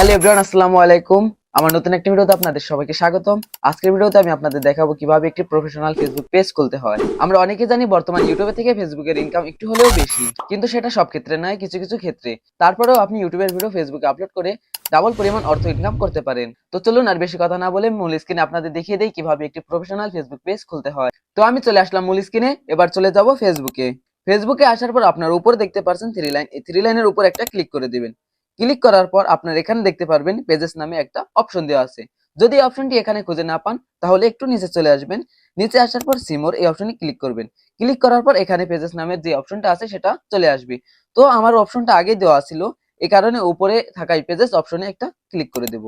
Hello everyone, আসসালামু আলাইকুম। আমার নতুন একটা ভিডিওতে আপনাদের সবাইকে স্বাগতম। আজকের ভিডিওতে আমি আপনাদের দেখাবো কীভাবে একটি প্রফেশনাল ফেসবুক পেজ খুলতে হয়। আমরা অনেকে জানি বর্তমান ইউটিউবে থেকে ফেসবুকের ইনকাম একটু হলেও বেশি, কিন্তু সেটা সব ক্ষেত্রে নয়, কিছু কিছু ক্ষেত্রে। তারপরেও আপনি ইউটিউবের ভিডিও ফেসবুকে আপলোড করে ডাবল পরিমাণ অর্থ ইনকাম করতে পারেন। তো চলুন আর বেশি কথা না বলে মূল স্ক্রিনে আপনাদের দেখিয়ে দেই কীভাবে একটি প্রফেশনাল ফেসবুক পেজ খুলতে হয়। তো আমি চলে আসলাম মূল স্ক্রিনে এবার চলে যাব ফেসবুকে ফেসবুকে আসার পর আপনার উপর দেখতে পারছেন থ্রি লাইন এই থ্রি লাইনের উপর একটা ক্লিক করে দিবেন। ক্লিক করার পর আপনার এখানে দেখতে পারবেন পেজেস নামে একটা অপশন দেওয়া আছে। যদি অপশনটি এখানে খুঁজে না পান, তাহলে একটু নিচে চলে আসবেন। নিচে আসার পর সিমোর এই অপশনে ক্লিক করবেন। ক্লিক করার পর এখানে পেজেস নামের যে অপশনটা আছে, সেটা চলে আসবে। তো আমার অপশনটা আগে দেওয়া ছিল এই কারণে উপরে থাকা এই পেজেস অপশনে একটা ক্লিক করে দেব।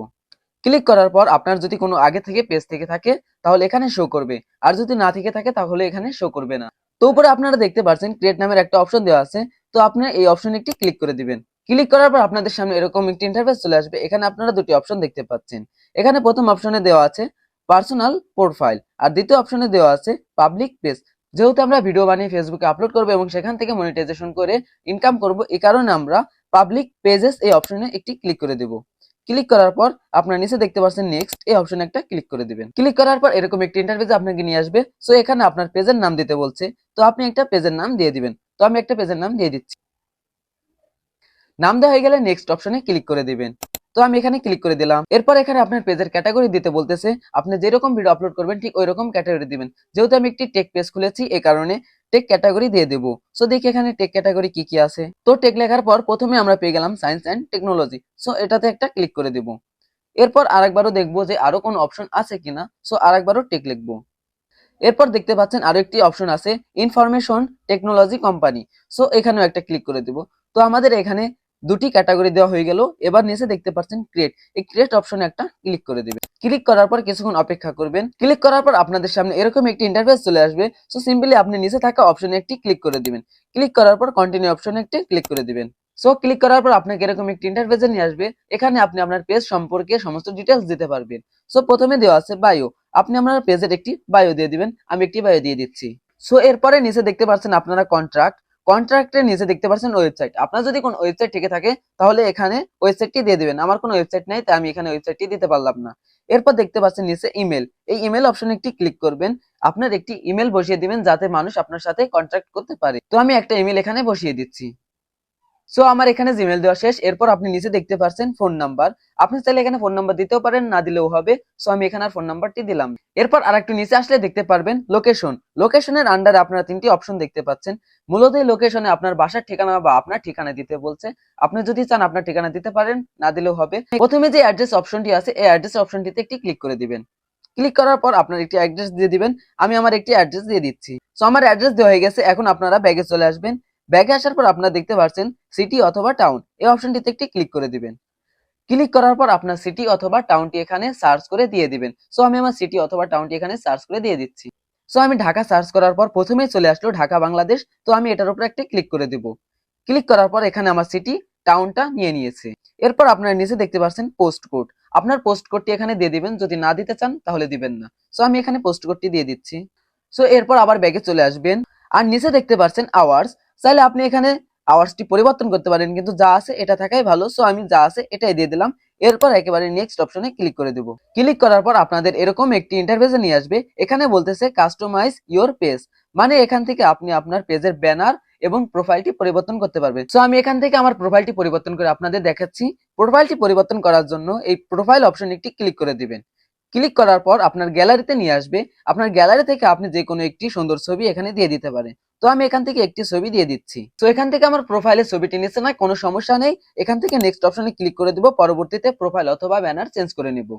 ক্লিক করার পর আপনার যদি কোনো আগে থেকে পেজ থেকে থাকে, তাহলে এখানে শো করবে। আর যদি না থেকে থাকে, তাহলে এখানে শো করবে না। তো উপরে আপনারা দেখতে পাচ্ছেন ক্রিয়েট নামের একটা অপশন দেওয়া আছে। তো আপনি এই অপশনে একটি ক্লিক করে দিবেন। ক্লিক করার পর আপনাদের সামনে এরকম একটি ইন্টারফেস চলে আসবে। এখানে আপনারা দুটি অপশন দেখতে পাচ্ছেন। এখানে প্রথম অপশনে দেওয়া আছে পার্সোনাল প্রোফাইল আর দ্বিতীয় অপশনে দেওয়া আছে পাবলিক পেজ যেহেতু আমরা ভিডিও বানিয়ে ফেসবুকে আপলোড করব এবং সেখান থেকে মনিটাইজেশন করে ইনকাম করব এই কারণে আমরা পাবলিক পেজেস এই অপশনে একটি ক্লিক করে দেব। ক্লিক করার পর আপনার নিচে দেখতে পাচ্ছেন নেক্সট এই অপশনে একটা ক্লিক করে দিবেন। ক্লিক করার পর এরকম একটি ইন্টারফেস আপনাকে নিয়ে আসবে। সো এখানে আপনার পেজের নাম দিতে বলছে। তো, আপনি একটা পেজের নাম দিয়ে দিবেন। তো, আমি একটা পেজের নাম দিয়ে দিচ্ছি। নাম দেওয়া হয়ে গেলে নেক্সট অপশনে ক্লিক করে দিবেন। তো আমি এখানে ক্লিক করে দিলাম। এরপর এখানে আপনার পেজের ক্যাটাগরি দিতে বলতেছে, আপনি যেরকম ভিডিও আপলোড করবেন, ঠিক ওই রকম ক্যাটাগরি দিবেন। যেহেতু আমি একটি টেক পেজ খুলেছি এই কারণে টেক ক্যাটাগরি দিয়ে দেবো। সো দেখি এখানে টেক ক্যাটাগরি কি কি আছে। তো টেক লেখার পর প্রথমে আমরা পেয়ে গেলাম সায়েন্স অ্যান্ড টেকনোলজি সো এটাতে একটা ক্লিক করে দেব। এরপর আরেকবারও দেখব যে আরও কোনো অপশন আছে কিনা। সো আরেকবারও টেক লিখব। এরপর দেখতে পাচ্ছেন আরও একটি অপশন আছে ইনফরমেশন টেকনোলজি কোম্পানি সো এখানেও একটা ক্লিক করে দেব। তো আমাদের এখানে দুটি ক্যাটাগরি দেওয়া হয়ে গেল। এবার নিচে দেখতে পাচ্ছেন ক্রিয়েট এই ক্রিয়েট অপশনে একটা ক্লিক করে দিবেন। ক্লিক করার পর কিছুক্ষণ অপেক্ষা করবেন। ক্লিক করার পর আপনাদের সামনে এরকম একটি ইন্টারফেস চলে আসবে। সো সিম্পলি আপনি নিচে থাকা অপশনে একটি ক্লিক করে দিবেন। ক্লিক করার পর কন্টিনিউ অপশনে একটি ক্লিক করে দিবেন। সো ক্লিক করার পর আপনাকে এরকম একটি ইন্টারফেসে নিয়ে আসবে। এখানে আপনি আপনার পেজ সম্পর্কে সমস্ত ডিটেলস দিতে পারবেন। সো প্রথমে দেওয়া আছে বায়ো আপনি আপনার পেজের একটি বায়ো দিয়ে দিবেন। আমি একটি বায়ো দিয়ে দিচ্ছি। সো এরপরে নিচে দেখতে পাচ্ছেন আপনারা কন্ট্রাক্ট কন্ট্রাক্টের নিচে দেখতে পাচ্ছেন ওয়েবসাইট আপনার যদি কোনো ওয়েবসাইট থেকে থাকে, তাহলে এখানে ওয়েবসাইটটি দিয়ে দিবেন। আমার কোনো ওয়েবসাইট নেই, তাই আমি এখানে ওয়েবসাইটটি দিতে পারলাম না। এরপর দেখতে পাচ্ছেন নিচে ইমেল এই ইমেল অপশনে একটি ক্লিক করবেন। আপনার একটি ইমেল বসিয়ে দিবেন, যাতে মানুষ আপনার সাথে কন্ট্যাক্ট করতে পারে। তো আমি একটা ইমেল এখানে বসিয়ে দিচ্ছি। সো আমার এখানে জিমেল দেওয়া শেষ। এরপর আপনি নিচে দেখতে পাচ্ছেন ফোন নাম্বার আপনি চাইলে এখানে ফোন নাম্বার দিতেও পারেন, না দিলেও হবে। সো আমি এখানে আর ফোন নাম্বারটি দিলাম। এরপর আর একটু নিচে আসলে দেখতে পারবেন লোকেশন লোকেশনের আন্ডারে আপনারা তিনটি অপশন দেখতে পাচ্ছেন। মূলত এই লোকেশনে আপনার বাসার ঠিকানা বা আপনার ঠিকানা দিতে বলছে। আপনি যদি চান আপনার ঠিকানা দিতে পারেন, না দিলেও হবে। প্রথমে যে অ্যাড্রেস অপশনটি আছে, এই অ্যাড্রেস অপশনটিতে একটি ক্লিক করে দিবেন। ক্লিক করার পর আপনার একটি অ্যাড্রেস দিয়ে দিবেন। আমি আমার একটি অ্যাড্রেস দিয়ে দিচ্ছি। সো আমার অ্যাড্রেস দেওয়া হয়ে গেছে, এখন আপনারা ব্যাগে চলে আসবেন। ব্যাগে আসার পর আপনারা দেখতে পাচ্ছেন সিটি অথবা টাউন এই অপশনটিতে একটি ক্লিক করে দিবেন। ক্লিক করার পর আপনার সিটি অথবা টাউনটি এখানে সার্চ করে দিয়ে দিবেন। সো আমি আমার সিটি অথবা টাউনটি এখানে সার্চ করে দিয়ে দিচ্ছি। সো আমি ঢাকা সার্চ করার পর প্রথমেই চলে আসলো ঢাকা, বাংলাদেশ। তো আমি এটার উপর একটা ক্লিক করে দিব। ক্লিক করার পর এখানে আমার সিটি টাউনটা নিয়ে নিয়েছে। এরপর আপনার নিচে দেখতে পাচ্ছেন পোস্ট কোড আপনার পোস্ট কোডটি এখানে দিয়ে দিবেন, যদি না দিতে চান তাহলে দিবেন না। সো আমি এখানে পোস্ট কোডটি দিয়ে দিচ্ছি। সো এরপর আবার ব্যাগে চলে আসবেন। আর নিচে দেখতে পাচ্ছেন আওয়ার্স চাইলে আপনি এখানে আওয়ার্সটি পরিবর্তন করতে পারেন, কিন্তু যা আছে এটা থাকাই ভালো। সো আমি যা আছে এটাই দিয়ে দিলাম। এরপর একেবারে নেক্সট অপশনে ক্লিক করে দেব। ক্লিক করার পর আপনাদের এরকম একটি ইন্টারভেসে নিয়ে আসবে। এখানে বলতেছে কাস্টমাইজ ইওর পেজ মানে এখান থেকে আপনি আপনার পেজের ব্যানার এবং প্রোফাইলটি পরিবর্তন করতে পারবেন সো আমি এখান থেকে আমার প্রোফাইলটি পরিবর্তন করে আপনাদের দেখাচ্ছি। প্রোফাইলটি পরিবর্তন করার জন্য এই প্রোফাইল অপশন একটি ক্লিক করে দিবেন। ক্লিক করার পর আপনার গ্যালারিতে নিয়ে আসবে। আপনার গ্যালারি থেকে আপনি যে কোনো একটি সুন্দর ছবি এখানে দিয়ে দিতে পারেন তো আমি এখান থেকে একটি ছবি দিয়ে দিচ্ছি। তো এখান থেকে আমার প্রোফাইলে ছবিটি নিচ্ছে না কোনো সমস্যা নেই। এখান থেকে নেক্সট অপশনে ক্লিক করে দিব, পরবর্তীতে প্রোফাইল অথবা ব্যানার চেঞ্জ করে নিব।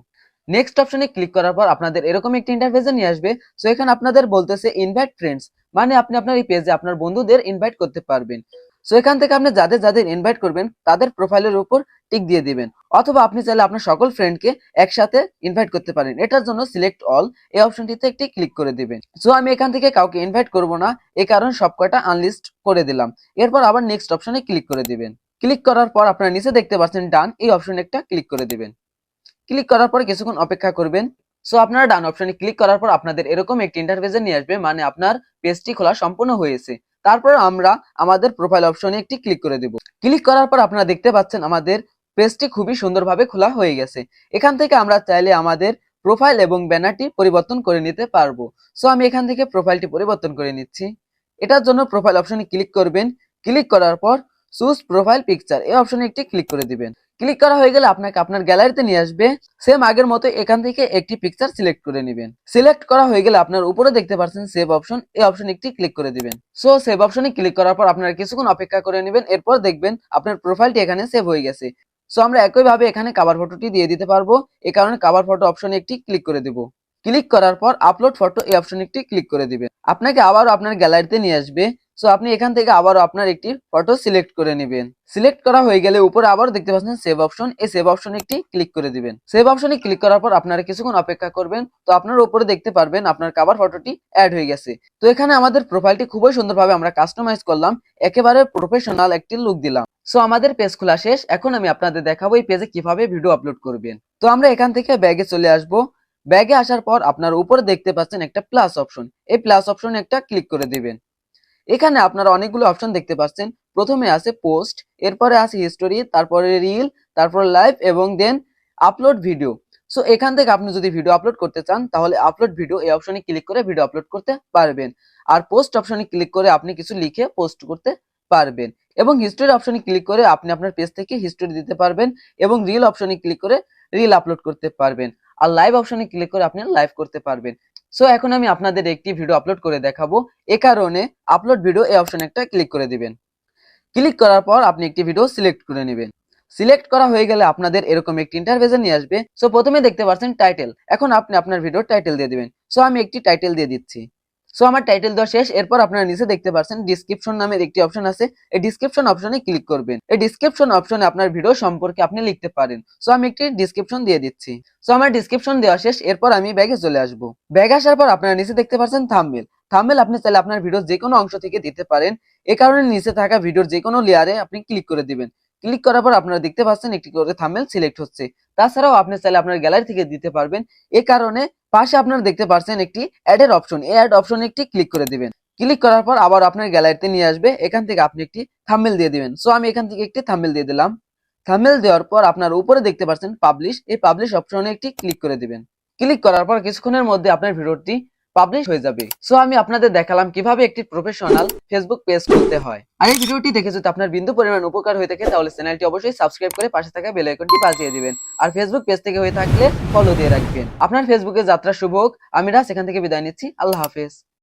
নেক্সট অপশনে ক্লিক করার পর আপনাদের এরকম একটি ইন্টারফেসে নিয়ে আসবে। সো এখানে আপনাদের বলতেছে ইনভাইট ফ্রেন্ডস মানে আপনি আপনার এই পেজে আপনার বন্ধুদের ইনভাইট করতে পারবেন। সো এখান থেকে আপনি যাদের যাদের ইনভাইট করবেন, তাদের প্রোফাইলের উপর টিক দিয়ে দিবেন। অথবা আপনি চাইলে আপনার সকল ফ্রেন্ডকে একসাথে ইনভাইট করতে পারেন। এটার জন্য সিলেক্ট অল এই অপশনটিতে একটি ক্লিক করে দিবেন। সো আমি এখান থেকে কাউকে ইনভাইট করব না এই কারণ সব কয়টা আনলিস্ট করে দিলাম। এরপর আবার নেক্সট অপশনে ক্লিক করে দিবেন। ক্লিক করার পর আপনারা নিচে দেখতে পাচ্ছেন ডান এই অপশনে একটা ক্লিক করে দিবেন। ক্লিক করার পর কিছুক্ষণ অপেক্ষা করবেন। সো আপনারা ডান অপশনে ক্লিক করার পর আপনাদের এরকম একটি ইন্টারফেসে নিয়ে আসবে মানে আপনার পেজটি খোলা সম্পূর্ণ হয়েছে তারপর আমরা আমাদের প্রোফাইল অপশনে একটি ক্লিক করে দেব। ক্লিক করার পর আপনারা দেখতে পাচ্ছেন আমাদের পেজটি খুবই সুন্দরভাবে খোলা হয়ে গেছে। এখান থেকে আমরা চাইলে আমাদের প্রোফাইল এবং ব্যানারটি পরিবর্তন করে নিতে পারব। সো আমি এখান থেকে প্রোফাইলটি পরিবর্তন করে নিচ্ছি। এটার জন্য প্রোফাইল অপশনে ক্লিক করবেন। ক্লিক করার পর চুজ প্রোফাইল পিকচার এই অপশনে একটি ক্লিক করে দিবেন। ক্লিক করা হয়ে গেলে আপনাকে আপনার গ্যালারিতে নিয়ে আসবে। সেম আগের মতো এখান থেকে একটি পিকচার সিলেক্ট করে নেবেন। সিলেক্ট করা হয়ে গেলে আপনার উপরে দেখতে পাচ্ছেন সেভ অপশন এই অপশন একটি ক্লিক করে দিবেন। সো সেভ অপশনে ক্লিক করার পর আপনারা কিছুক্ষণ অপেক্ষা করে নেবেন, এরপর দেখবেন আপনার প্রোফাইলটি এখানে সেভ হয়ে গেছে। সো আমরা একইভাবে এখানে কাভার ফটোটি দিয়ে দিতে পারব। এই কারণে কাভার ফটো অপশনে একটি ক্লিক করে দেব। ক্লিক করার পর আপলোড ফটো এই অপশনে একটি ক্লিক করে দিবেন। আপনাকে আবারও আপনার গ্যালারিতে নিয়ে আসবে। সো আপনি এখান থেকে আবারও আপনার একটি ফটো সিলেক্ট করে নেবেন। সিলেক্ট করা হয়ে গেলে উপরে আবার দেখতে পাচ্ছেন সেভ অপশন এই সেভ অপশনে একটি ক্লিক করে দিবেন। সেভ অপশনে ক্লিক করার পর আপনারা কিছুক্ষণ অপেক্ষা করবেন। তো আপনার উপরে দেখতে পারবেন আপনার কাভার ফটোটি অ্যাড হয়ে গেছে। তো এখানে আমাদের প্রোফাইলটি খুবই সুন্দরভাবে আমরা কাস্টমাইজ করলাম। একেবারে প্রফেশনাল একটি লুক দিলাম। সো আমাদের পেজ খোলা শেষ। এখন আমি আপনাদের দেখাবো এই পেজে কীভাবে ভিডিও আপলোড করবেন। তো আমরা এখান থেকে ব্যাগে চলে আসব। ব্যাগে আসার পর আপনার উপরে দেখতে পাচ্ছেন একটা প্লাস অপশন এই প্লাস অপশনে একটা ক্লিক করে দিবেন। এখানে আপনারা অনেকগুলো অপশন দেখতে পাচ্ছেন। প্রথমে আছে পোস্ট এরপরে আছে হিস্টোরি তারপরে রিল তারপরে লাইভ এবং দেন আপলোড ভিডিও সো এখান থেকে আপনি যদি ভিডিও আপলোড করতে চান, তাহলে আপলোড ভিডিও এই অপশনে ক্লিক করে ভিডিও আপলোড করতে পারবেন। আর পোস্ট অপশনে ক্লিক করে আপনি কিছু লিখে পোস্ট করতে পারবেন। এবং হিস্টোরি অপশনে ক্লিক করে আপনি আপনার পেজ থেকে হিস্টোরি দিতে পারবেন এবং রিল অপশনে ক্লিক করে রিল আপলোড করতে পারবেন। আর লাইভ অপশনে ক্লিক করে আপনি লাইভ করতে পারবেন। সো এখন আমি আপনাদের একটি ভিডিও আপলোড করে দেখাবো। এ কারণে আপলোড ভিডিও এই অপশন একটা ক্লিক করে দিবেন। ক্লিক করার পর আপনি একটি ভিডিও সিলেক্ট করে নেবেন। সিলেক্ট করা হয়ে গেলে আপনাদের এরকম একটি ইন্টারভেজে নিয়ে আসবে। সো প্রথমে দেখতে পাচ্ছেন টাইটেল এখন আপনি আপনার ভিডিও টাইটেল দিয়ে দিবেন। সো আমি একটি টাইটেল দিয়ে দিচ্ছি। সো আমার টাইটেল দেওয়া শেষ। এরপর আপনারা নিচে দেখতে পাচ্ছেন ডিসক্রিপশন নামের একটি অপশন আছে। এই ডিসক্রিপশন অপশনে ক্লিক করবেন। এই ডিসক্রিপশন অপশনে আপনার ভিডিও সম্পর্কে আপনি লিখতে পারেন। সো আমি একটি ডিসক্রিপশন দিয়ে দিচ্ছি। সো আমার ডিসক্রিপশন দেওয়া শেষ। এরপর আমি ব্যাগে চলে আসব। ব্যাগ আসার পর আপনারা নিচে দেখতে পাচ্ছেন থাম্বনেল থাম্বনেল আপনি চাইলে আপনার ভিডিওর যে কোনো অংশ থেকে দিতে পারেন। এ কারণে নিচে থাকা ভিডিওর যে কোনো লেয়ারে আপনি ক্লিক করে দিবেন। ক্লিক করার পর আপনারা দেখতে পাচ্ছেন একটি করে থামেল সিলেক্ট হচ্ছে। তাছাড়াও আপনি চাইলে আপনার গ্যালারি থেকে দিতে পারবেন। এ কারণে পাশে আপনারা দেখতে পাচ্ছেন একটি অ্যাডের অপশন এই অ্যাড অপশনে একটি ক্লিক করে দিবেন। ক্লিক করার পর আবার আপনার গ্যালারিতে নিয়ে আসবে। এখান থেকে আপনি একটি থাম্বনেল দিয়ে দিবেন। সো আমি এখান থেকে একটি থামেল দিয়ে দিলাম। থাম্বনেল দেওয়ার পর আপনার উপরে দেখতে পাচ্ছেন পাবলিশ এই পাবলিশ অপশনে একটি ক্লিক করে দিবেন। ক্লিক করার পর কিছুক্ষণের মধ্যে আপনার ভিডিওটি পাবলিশ হয়ে যাবে। সো আমি আপনাদের দেখালাম কীভাবে একটি প্রফেশনাল ফেসবুক পেজ করতে হয়। আর এই ভিডিওটি দেখে যদি আপনার বিন্দু পরিমাণ উপকার হয়ে থাকে, তাহলে চ্যানেলটি অবশ্যই সাবস্ক্রাইব করে পাশে থাকা বেল আইকনটি বাজিয়ে দিবেন। আর ফেসবুক পেজ থেকে হয়ে থাকলে ফলো দিয়ে রাখবেন। আপনার ফেসবুকে যাত্রা শুভ হোক। আমি সেখান এখান থেকে বিদায় নিচ্ছি। আল্লাহ হাফেজ।